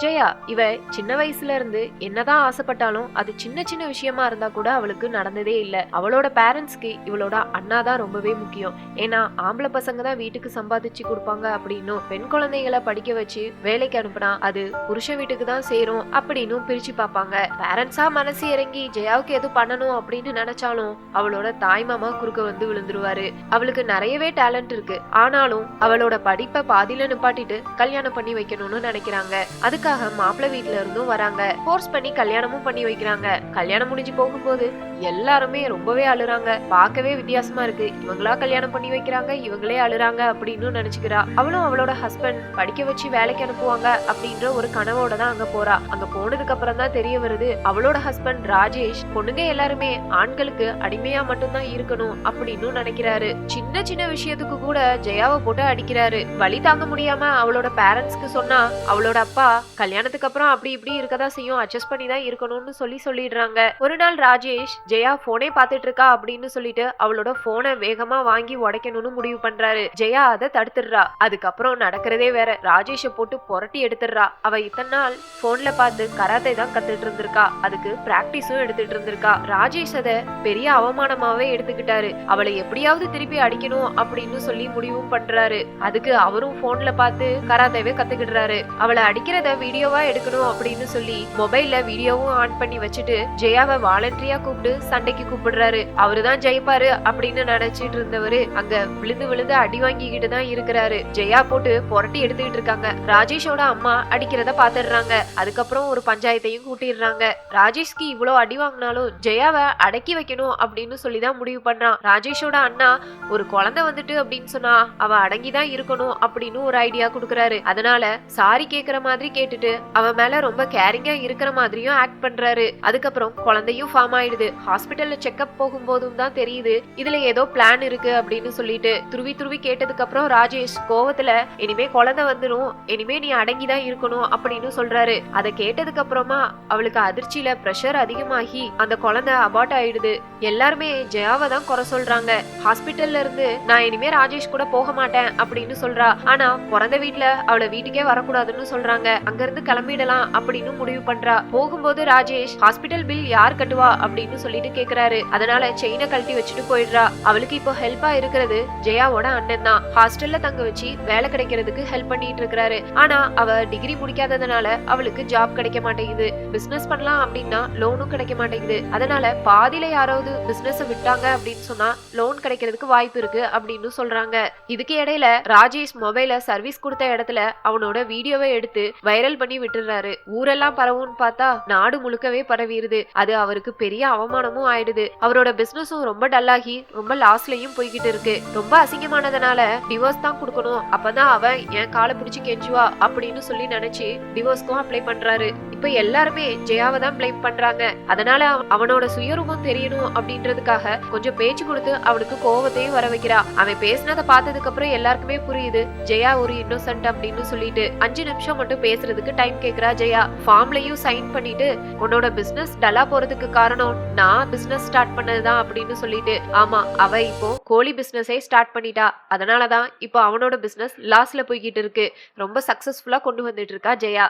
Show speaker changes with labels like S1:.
S1: ஜெயா இவ சின்ன வயசுல இருந்து என்னதான் ஆசைப்பட்டாலும் அது சின்ன சின்ன விஷயமா இருந்தா கூட அவளுக்கு நடந்ததே இல்ல. அவளோட பேரண்ட்ஸ்க்கு இவளோட அண்ணா தான் ரொம்பவே முக்கியம். ஏன்னா ஆம்பளை பசங்க தான் வீட்டுக்கு சம்பாதிச்சு கொடுப்பாங்க அப்படின்னும் பெண் குழந்தைகளை படிக்க வச்சு வேலைக்கு அனுப்புனா அது புருஷன் வீட்டுக்கு தான் சேரும் அப்படின்னு பிரிச்சு பார்ப்பாங்க. பேரண்ட்ஸா மனசு இறங்கி ஜெயாவுக்கு எது பண்ணணும் அப்படின்னு நினைச்சாலும் அவளோட தாய் மாமா குறுக்க வந்து விழுந்துருவாரு. அவளுக்கு நிறையவே டேலண்ட் இருக்கு. ஆனாலும் அவளோட படிப்பை பாதியில நிப்பாட்டிட்டு கல்யாணம் பண்ணி வைக்கணும்னு நினைக்கிறாங்க. அது அதுக்காக மாப்பிள்ளை வீட்ல இருந்தும் வராங்க? ஃபோர்ஸ் பண்ணி கல்யாணமும் பண்ணி வைக்கிறாங்க. கல்யாணம் முடிஞ்சு போகும்போது எல்லாருமே ரொம்பவே அழுறாங்க. பார்க்கவே வித்தியாசமா இருக்கு. இவங்களா கல்யாணம் பண்ணி வைக்கிறாங்க இவங்களே அழுறாங்க அப்படின்னு நினைச்சுக்கிறா. அவளும் அவளோட ஹஸ்பண்ட் படிக்க வச்சு வேலைக்கு அனுப்புவாங்க அப்படின்ற ஒரு கனவோட தான் அங்க போறா. அங்க போனதுக்கு அப்புறம் தான் தெரிய வருது அவளோட ஹஸ்பண்ட் ராஜேஷ் பொண்ணுங்க எல்லாருமே ஆண்களுக்கு அடிமையா மட்டும்தான் இருக்கணும் அப்படின்னு நினைக்கிறாரு. சின்ன சின்ன விஷயத்துக்கு கூட ஜெயாவை போட்டு அடிக்கிறாரு. வழி தாங்க முடியாம அவளோட பேரண்ட்ஸ்க்கு சொன்னா அவளோட அப்பா கல்யாணத்துக்கு அப்புறம் அப்படி இப்படி இருக்கதா செய்யும். அட்ஜஸ்ட் பண்ணி தான் இருக்கணும்னு சொல்லி சொல்லிடுறாங்க. ஒரு நாள் ராஜேஷ் ஜெயா போனே பார்த்துட்டு இருக்கா அப்படின்னு சொல்லிட்டு அவளோட போனை வேகமா வாங்கி உடைக்கணும்னு முடிவு பண்றாரு. ஜெயா அதை தடுத்துடுறா. அதுக்கப்புறம் நடக்கிறதே வேற. ராஜேஷை போட்டு புரட்டி எடுத்துடுறா. அவ இத்தனை நாள் போன்ல பார்த்து கராத்தே தான் கத்துட்டு இருந்திருக்கா. அதுக்கு பிராக்டிஸும் எடுத்துட்டு இருந்திருக்கா. ராஜேஷ் அதை பெரிய அவமானமாவே எடுத்துக்கிட்டாரு. அவளை எப்படியாவது திருப்பி அடிக்கணும் அப்படின்னு சொல்லி முடிவும் பண்றாரு. அதுக்கு அவரும் போன்ல பார்த்து கராத்தேவே கத்துக்கிடுறாரு. அவளை அடிக்கிறத வீடியோவா எடுக்கணும் அப்படின்னு சொல்லி மொபைல்ல வீடியோவும் ஆன் பண்ணி வச்சுட்டு ஜெயாவை வாலண்டரியா கூப்பிட்டு சண்டைக்கு கூப்பிடுறாரு. அவருதான் ஜெயிப்பாரு அப்படின்னு நினைச்சிட்டு இருந்தவரு அங்க விழுந்து விழுந்து அடி வாங்கிக்கிட்டு தான் இருக்கிறாரு. ஜெயா போட்டு புரட்டி எடுத்துக்கிட்டு இருக்காங்க. ராஜேஷோட அம்மா அடிக்கிறத பாத்துடுறாங்க. அதுக்கப்புறம் ஒரு பஞ்சாயத்தையும் கூட்டிடுறாங்க. ராஜேஷ்க்கு இவ்வளவு அடி வாங்கினாலும் ஜெயாவை அடக்கி வைக்கணும் அப்படின்னு சொல்லிதான் முடிவு பண்றான். ராஜேஷோட அண்ணா ஒரு குழந்தை வந்துட்டு அப்படின்னு சொன்னா அவ அடங்கிதான் இருக்கணும் அப்படின்னு ஒரு ஐடியா கொடுக்கறாரு. அதனால சாரி கேக்குற மாதிரி கேட்டுட்டு அவன் மேல ரொம்ப கேரிங்கா இருக்கிற மாதிரியும் ஆக்ட் பண்றாரு. அதுக்கப்புறம் குழந்தையும் ஃபார்ம் ஆயிடுது. ஹாஸ்பிட்டல்ல செக்அப் போகும்போதும் தான் தெரியுது. இதுல ஏதோ பிளான் இருக்கு அப்படின்னு சொல்லிட்டு துருவி துருவி கேட்டதுக்கு அப்புறம் ராஜேஷ் கோவத்துல இனிமே குழந்தை வந்துடும் இனிமே நீ அடங்கிதான் இருக்கணும். அப்படின்னு சொல்றாரு. அதை கேட்டதுக்கு அப்புறமா அவளுக்கு அதிர்ச்சியில பிரஷர் அதிகமாகி அந்த குழந்தை அபார்ட் ஆயிடுது. எல்லாருமே ஜெயாவை தான் குறை சொல்றாங்க. ஹாஸ்பிட்டல்ல இருந்து நான் இனிமே ராஜேஷ் கூட போக மாட்டேன். அப்படின்னு சொல்றா. ஆனா பிறந்த வீட்டுல அவளை வீட்டுக்கே வரக்கூடாதுன்னு சொல்றாங்க. அங்க இருந்து கிளம்பிடலாம் அப்படின்னு முடிவு பண்றா. போகும்போது ராஜேஷ் ஹாஸ்பிட்டல் பில் யார் கட்டுவா? அப்படின்னு சொல்லிட்டு கேக்குறாரு. அதனால செயினை கழட்டி வச்சுட்டு போயிடுறா. அவளுக்கு இப்போ ஹெல்ப்பா இருக்கிறது ஜெயாவோட அண்ணன் தான். ஹாஸ்டல்ல தங்க வச்சு வேலை கிடைக்கிறதுக்கு ஹெல்ப் பண்ணிட்டு இருக்கிறாரு. ஆனா அவ டிகிரி முடிக்காததுனால அவளுக்கு ஜாப் கிடைக்க மாட்டேங்குது. பிசினஸ் பண்ணலாம் அப்படின்னா லோனும் கிடைக்க மாட்டேங்குது. அதனால பாதியில யாராவது பிசினஸ் விட்டாங்க அப்படின்னு சொன்னா லோன் கிடைக்கிறதுக்கு வாய்ப்பு இருக்கு அப்படின்னு சொல்றாங்க. இதுக்கு இடையில ராஜேஷ் மொபைல சர்வீஸ் கொடுத்த இடத்துல அவனோட வீடியோவை எடுத்து வைரல் பண்ணி விட்டுறாரு ஊரெல்லாம் பரவும்னு பார்த்தா நாடு முழுக்கவே பரவிடுது அது அவருக்கு பெரிய அவமானம். வருமானமும் ஆயிடுது. அவரோட பிசினஸும் ரொம்ப டல்லாகி ரொம்ப லாஸ்லயும் போய்கிட்டு இருக்கு. ரொம்ப அசிங்கமானதுனால டிவோர்ஸ் தான் கொடுக்கணும். அப்பதான் அவன் என் காலை பிடிச்சு கெஞ்சுவா? அப்படின்னு சொல்லி நினைச்சு டிவோர்ஸ்க்கும் அப்ளை பண்றாரு. இப்ப எல்லாருமே ஜெயாவை தான் பிளேம் பண்றாங்க. அதனால அவனோட சுயரூபம் தெரியணும் அப்படின்றதுக்காக கொஞ்சம் பேச்சு கொடுத்து அவனுக்கு கோவத்தையும் வர வைக்கிறா. அவன் பேசினதை பார்த்ததுக்கு அப்புறம் எல்லாருக்குமே புரியுது ஜெயா ஒரு இன்னோசன்ட் அப்படின்னு சொல்லிட்டு. அஞ்சு நிமிஷம் மட்டும் பேசுறதுக்கு டைம் கேக்குறா ஜெயா. ஃபார்ம்லயும் சைன் பண்ணிட்டு உன்னோட பிசினஸ் டல்லா போறதுக்கு காரணம் நான் பிசினஸ் ஸ்டார்ட் பண்ணதுதான் அப்படின்னு சொல்லிட்டு. ஆமா அவ இப்போ கோழி பிசினஸே ஸ்டார்ட் பண்ணிட்டா. அதனாலதான் இப்போ அவனோட பிசினஸ் லாஸ்ல போய்கிட்டு இருக்கு. ரொம்ப சக்சஸ்ஃபுல்லா கொண்டு வந்துட்டு இருக்கா ஜெயா.